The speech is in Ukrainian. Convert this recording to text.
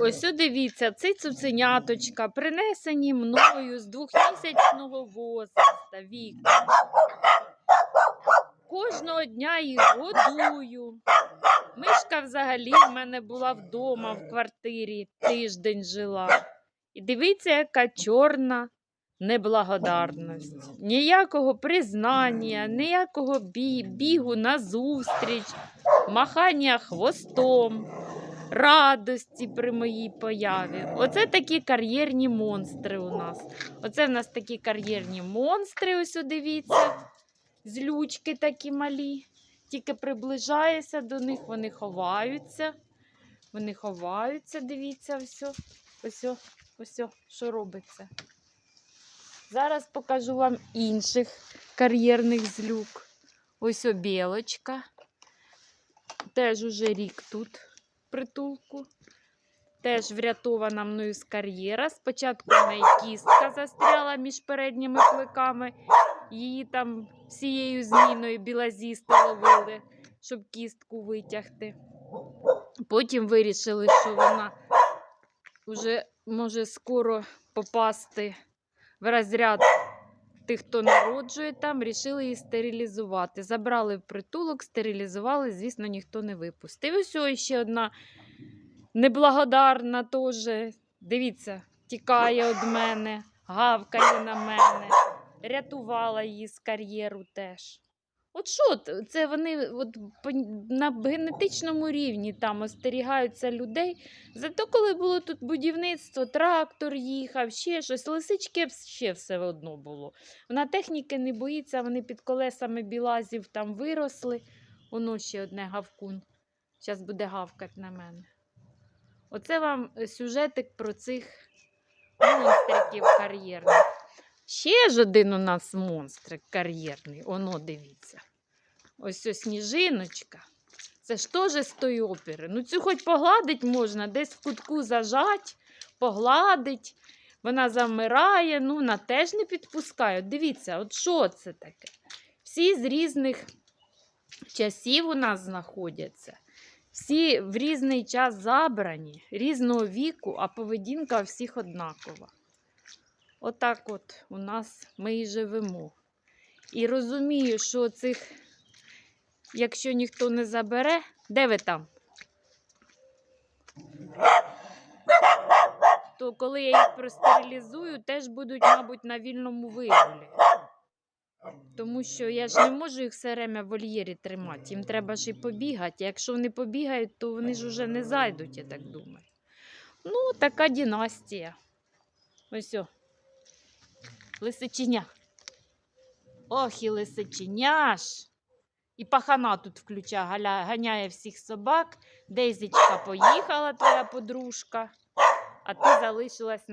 Ось дивіться, це цуценяточка, принесені мною з двохмісячного возраста віку. Кожного дня їх годую. Мишка взагалі в мене була вдома в квартирі, тиждень жила. І дивіться, яка чорна неблагодарність. Ніякого признання, ніякого бі- бігу назустріч, махання хвостом, радості при моїй появі. Оце такі кар'єрні монстри у нас. Оце в нас такі кар'єрні монстри, ось дивіться. Злючки такі малі. Тільки приближаєшся до них, вони ховаються. Вони ховаються, дивіться, ось. Ось, ось, що робиться. Зараз покажу вам інших кар'єрних злюк. Ось білочка. Теж уже рік тут притулку. Теж врятована мною з кар'єра. Спочатку в неї кістка застряла між передніми кликами. Її там всією зміною білазісти ловили, щоб кістку витягти. Потім вирішили, що вона вже може скоро попасти в розряд тих, хто народжує там, рішили її стерилізувати. Забрали в притулок, стерилізували, звісно, ніхто не випустив. Ось ось ще одна неблагодарна теж. Дивіться, тікає від мене, гавкає на мене, рятувала її з кар'єру теж. От що це вони от, на генетичному рівні там остерігаються людей. Зато коли було тут будівництво, трактор їхав, ще щось, лисички ще все одно було. Вона техніки не боїться, вони під колесами білазів там виросли. Воно ще одне гавкун. Зараз буде гавкати на мене. Оце вам е, сюжетик про цих монстриків кар'єрних. Ще ж один у нас монстрик кар'єрний. Оно дивіться. Ось ось сніжиночка. Це ж теж з тої опери. Ну, цю хоч погладить можна, десь в кутку зажать, погладить. Вона завмирає, ну, вона теж не підпускає. Дивіться, от що це таке? Всі з різних часів у нас знаходяться. Всі в різний час забрані, різного віку, а поведінка у всіх однакова. Отак от у нас ми і живемо. І розумію, що цих, якщо ніхто не забере, де ви там? То коли я їх простерилізую, теж будуть, мабуть, на вільному вигулі. Тому що я ж не можу їх все время в вольєрі тримати. Їм треба ж і побігати. Якщо вони побігають, то вони ж уже не зайдуть, я так думаю. Ну, така династія. Ось о. Лисичиня. Ох, і лисичиня. І пахана тут включа, ганяє всіх собак. Дейзічка поїхала, твоя подружка, а ти залишилась на